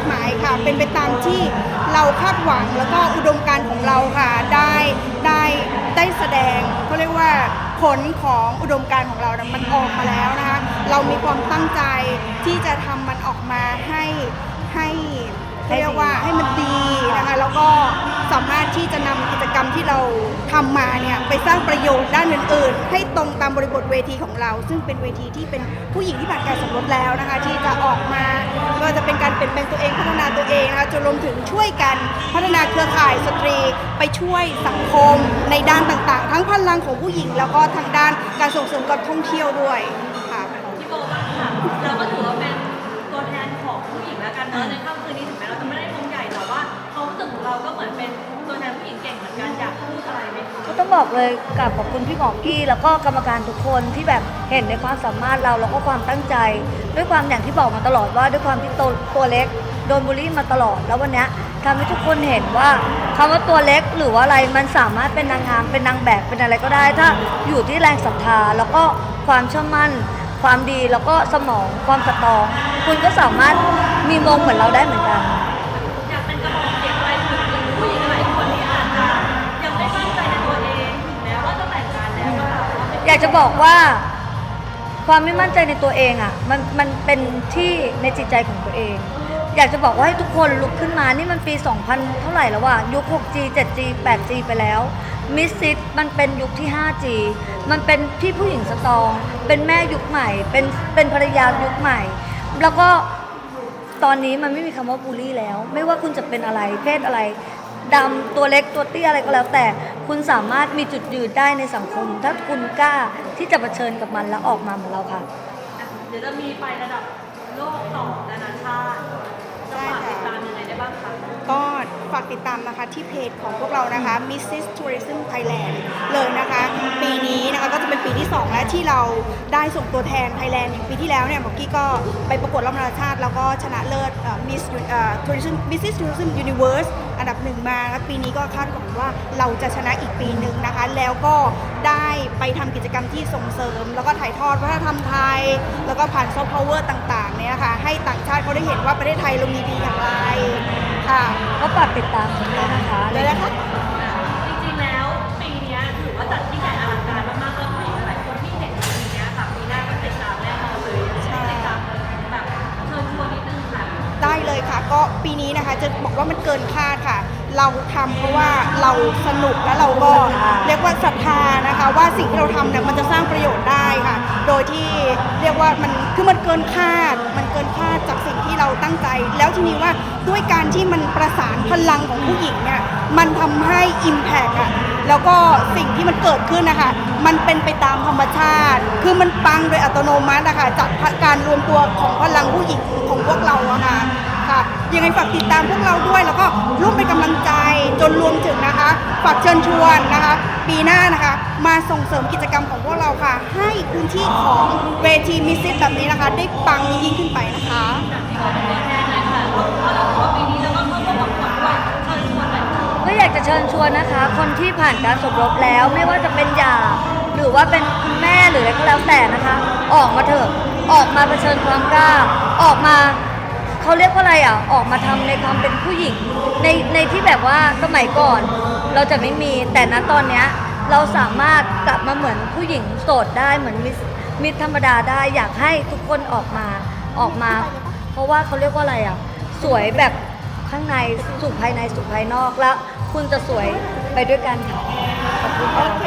ดหมายค่ะ เป็นไปตามที่เราคาดหวังแล้วก็อุดมการณ์ของเราค่ะได้ได้ได้แสดงเขาเรียกว่าผลของอุดมการณ์ของเรานะมันออกมาแล้วนะคะเรามีความตั้งใจที่จะทำมันออกมาให้ให้เขาเรียกว่าให้มันดีนะคะแล้วก็สามารถที่จะนำกิจ รมที่เราทำมาเนี่ยไปสร้างประโยชน์ด้านอื่นๆ ให้ตรงตามบริบทเวทีของเรา ซึ่งเป็นเวทีที่เป็นผู้หญิงที่ผ่านการสมรสแล้วนะคะ ที่จะออกมาไม่ว่าจะเป็นการเปลี่ยนแปลงตัวเองพัฒนาตัวเองนะคะจนรวมถึงช่วยกันพัฒนาเครือข่ายสตรีไปช่วยสังคมในด้านต่างๆ ทั้งพลังของผู้หญิงแล้วก็ทางด้านการส่งเสริมการท่องเที่ยวด้วยค่ะ บอกเลยกราบขอบคุณพี่หมอกี้แล้วก็กรรมการทุกคนที่แบบเห็นในความสามารถเราแล้วก็ความตั้งใจ ด้วยความอย่างที่บอกมาตลอดว่าด้วยความที่ตัวตัวเล็กโดนบูลลี่มาตลอดแล้ววันนี้ทำให้ทุกคนเห็นว่าคำว่าตัวเล็กหรือว่าอะไรมันสามารถเป็นนางงามเป็นนางแบบเป็นอะไรก็ได้ ถ้าอยู่ที่แรงศรัทธาแล้วก็ความเชื่อมั่น ความดีแล้วก็สมองความสตอง คุณก็สามารถมีมงเหมือนเราได้เหมือนกัน อยากจะบอกว่า ความไม่มั่นใจในตัวเองอะมันมันเป็นที่ในจิตใจของตัวเอง อยากจะบอกว่าให้ทุกคนลุกขึ้นมานี่มันปี 2000 เท่าไหร่แล้วว่ะยุค 6G 7G 8G ไปแล้วมิสซิตมันเป็นยุคที่ 5G มันเป็นที่ผู้หญิงสตรอง เป็นแม่ยุคใหม่ เป็นเป็นภรรยายุคใหม่ แล้วก็ตอนนี้มันไม่มีคำว่าบูลลี่แล้ว ไม่ว่าคุณจะเป็นอะไรเพศอะไรดำตัวเล็กตัวเตี้ยอะไรก็แล้วแต่ คุณสามารถมีจุดยืนได้ในสังคม ถ้าคุณกล้าที่จะเผชิญกับมันแล้วออกมาเหมือนเราค่ะ เดี๋ยวจะมีไประดับโลกต่อนานาชาติจะฝากติดตามยังไงได้บ้างคะก็ฝากติดตามนะคะที่เพจของพวกเรานะคะ Mrs Tourism Thailand เลยนะคะ ปีนี้นะคะก็จะเป็นปีที่ 2 แล้วที่เราได้ส่งตัวแทนไทยแลนด์อย่างปีที่แล้วเนี่ยบอกกี้ก็ไปประกวดรอบนานาชาติ แล้วก็ชนะเลิศเอ่อ Miss เอ่อ Tourism Mrs Tourism Universe อันดับ หนึ่งมาแล้วปีนี้ก็คาดหวังว่าเราจะชนะอีกปีหนึ่งนะคะ แล้วก็ได้ไปทำกิจกรรมที่ส่งเสริม แล้วก็ถ่ายทอดวัฒนธรรมไทย แล้วก็ผ่านซอฟต์พาวเวอร์ต่างๆเนี่ยค่ะ ให้ต่างชาติเขาได้เห็นว่าประเทศไทยเรามีดีอย่างไรค่ะก็ฝากติดตามกันด้วยนะคะ ปีนี้นะคะจะบอกว่ามันเกินคาดค่ะ เราทำเพราะว่าเราสนุกและเราก็เรียกว่าศรัทธานะคะ ว่าสิ่งที่เราทำเนี่ยมันจะสร้างประโยชน์ได้ค่ะ โดยที่เรียกว่ามันคือมันเกินคาด มันเกินคาดจากสิ่งที่เราตั้งใจ แล้วทีนี้ว่าด้วยการที่มันประสานพลังของผู้หญิงเนี่ยมันทำให้ Impact อะแล้วก็สิ่งที่มันเกิดขึ้นนะคะมันเป็นไปตามธรรมชาติ คือมันปังโดยอัตโนมัตินะคะจากการรวมตัวของพลังผู้หญิงของพวกเราอะค่ะ ค่ะ ยังไงฝากติดตามพวกเราด้วย แล้วก็ร่วมเป็นกำลังใจจนรวมถึงนะคะ ฝากเชิญชวนนะคะ ปีหน้านะคะ มาส่งเสริมกิจกรรมของพวกเราค่ะ ให้พื้นที่ของเวทีมิสซิสแบบนี้นะคะ ได้ปังยิ่งขึ้นไปนะคะก็อยากจะเชิญชวนนะคะ คนที่ผ่านการสมรสแล้วไม่ว่าจะเป็นหย่าหรือว่าเป็นคุณแม่หรืออะไรก็แล้วแต่นะคะ ออกมาเถอะออกมาเผชิญความกล้า ออกมา เขาเรียกว่าอะไรอะออกมาทำในความเป็นผู้หญิงในในที่แบบว่าสมัยก่อน เราจะไม่มีแต่ณตอนเนี้ยเราสามารถกลับมาเหมือนผู้หญิงโสดได้เหมือนมิสมิธรรมดาได้อยากให้ทุกคนออกมาออกมา เพราะว่าเขาเรียกว่าอะไรอะสวยแบบข้างในสู่ภายในสู่ภายนอกแล้ว คุณจะสวยไปด้วยกันค่ะขอบคุณโอค่ะเค